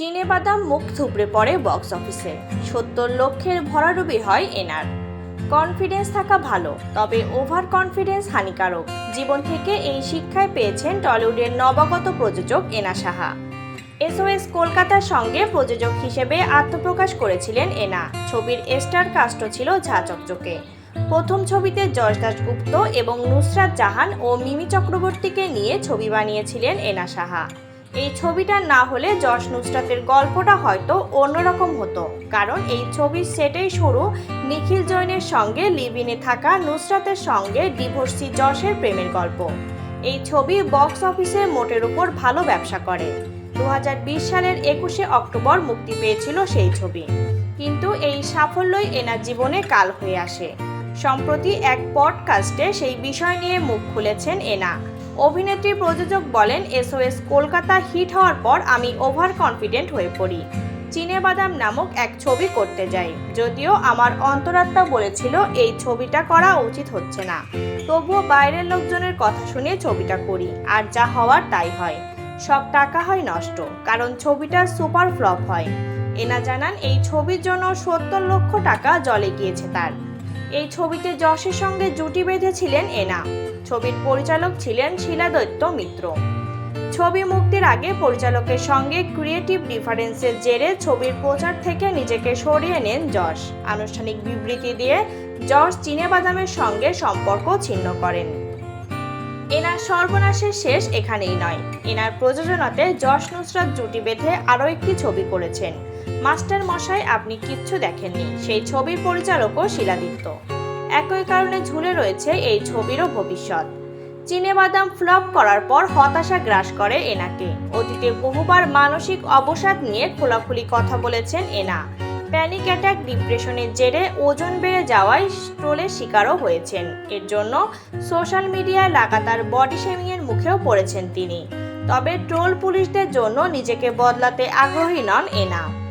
চিনে বাদাম মুখ থুবড়ে পড়ে বক্স অফিসে। সত্তর লক্ষের ভরাডুবি হয় এনার। কনফিডেন্স থাকা ভালো, তবে ওভার কনফিডেন্স হানিকারক। জীবন থেকে এই শিক্ষায় পেয়েছেন টলিউডের নবাগত প্রযোজক এনা সাহা। এসওএস কলকাতার সঙ্গে প্রযোজক হিসেবে আত্মপ্রকাশ করেছিলেন এনা। ছবির স্টার কাস্ট ছিল ঝা চকচকে। প্রথম ছবিতে যশ দাশগুপ্ত এবং নুসরাত জাহান ও মিমি চক্রবর্তীকে নিয়ে ছবি বানিয়েছিলেন এনা সাহা। এই ছবিটা না হলে যশ নুসরাতের গল্পটা হয়তো অন্যরকম হতো। কারণ এই ছবির সেটেই শুরু নিখিল জৈনের সঙ্গে লিভিনে থাকা নুসরাতের সঙ্গে ডিভোর্সি যশের প্রেমের গল্প। এই ছবি বক্স অফিসে মোটের উপর ভালো ব্যবসা করে। দু হাজার বিশ সালের একুশে অক্টোবর মুক্তি পেয়েছিল সেই ছবি। কিন্তু এই সাফল্যই এনার জীবনে কাল হয়ে আসে। সম্প্রতি এক পডকাস্টে সেই বিষয় নিয়ে মুখ খুলেছেন এনা। অভিনেত্রী প্রযোজক বলেন, এসওএস কলকাতা হিট হওয়ার পর আমি ওভার কনফিডেন্ট হয়ে পড়ি। বাদাম নামক এক ছবি করতে যাই। যদিও আমার অন্তরাত্মা বলেছিল, এই ছবিটা করা উচিত হচ্ছে না। তবুও বাইরের লোকজনের কথা শুনে ছবিটা করি, আর যা হওয়ার তাই হয়। সব টাকা হয় নষ্ট, কারণ ছবিটা সুপার ফ্লপ হয়। এনা জানান, এই ছবির জন্য সত্তর লক্ষ টাকা জলে গিয়েছে তার। এই ছবিতে যশের সঙ্গে জুটি বেঁধেছিলেন এনা। ছবির পরিচালক ছিলেন শিলা দৈত্য মিত্র। ছবি মুক্তির আগে পরিচালকের সঙ্গে ক্রিয়েটিভ ডিফারেন্সের জেরে ছবির প্রচার থেকে নিজেকে সরিয়ে নেন যশ। আনুষ্ঠানিক বিবৃতি দিয়ে যশ চিনেবাদামের সঙ্গে সম্পর্ক ছিন্ন করেন। এনার সর্বনাশের শেষ এখানেই নয়। এনার প্রযোজনাতে যশ নুসরাত জুটি বেঁধে আরও একটি ছবি করেছেন। মাস্টার মশাই, আপনি কিচ্ছু দেখেননি। সেই ছবির পরিচালকও শিলাদিত্য। একই কারণে ঝুলে রয়েছে এই ছবিরও ভবিষ্যৎ। চিনেবাদাম ফ্লপ করার পর হতাশা গ্রাস করে এনাকে। অতীতে বহুবার মানসিক অবসাদ নিয়ে খোলাখুলি কথা বলেছেন এনা। প্যানিক অ্যাটাক, ডিপ্রেশনের জেরে ওজন বেড়ে যাওয়ায় স্ট্রোলের শিকারও হয়েছেন। এর জন্য সোশ্যাল মিডিয়ায় লাগাতার বডি শেমিংয়ের মুখেও পড়েছেন তিনি। তবে ট্রোল পুলিশদের জন্য নিজেকে বদলাতে আগ্রহী নন এনা।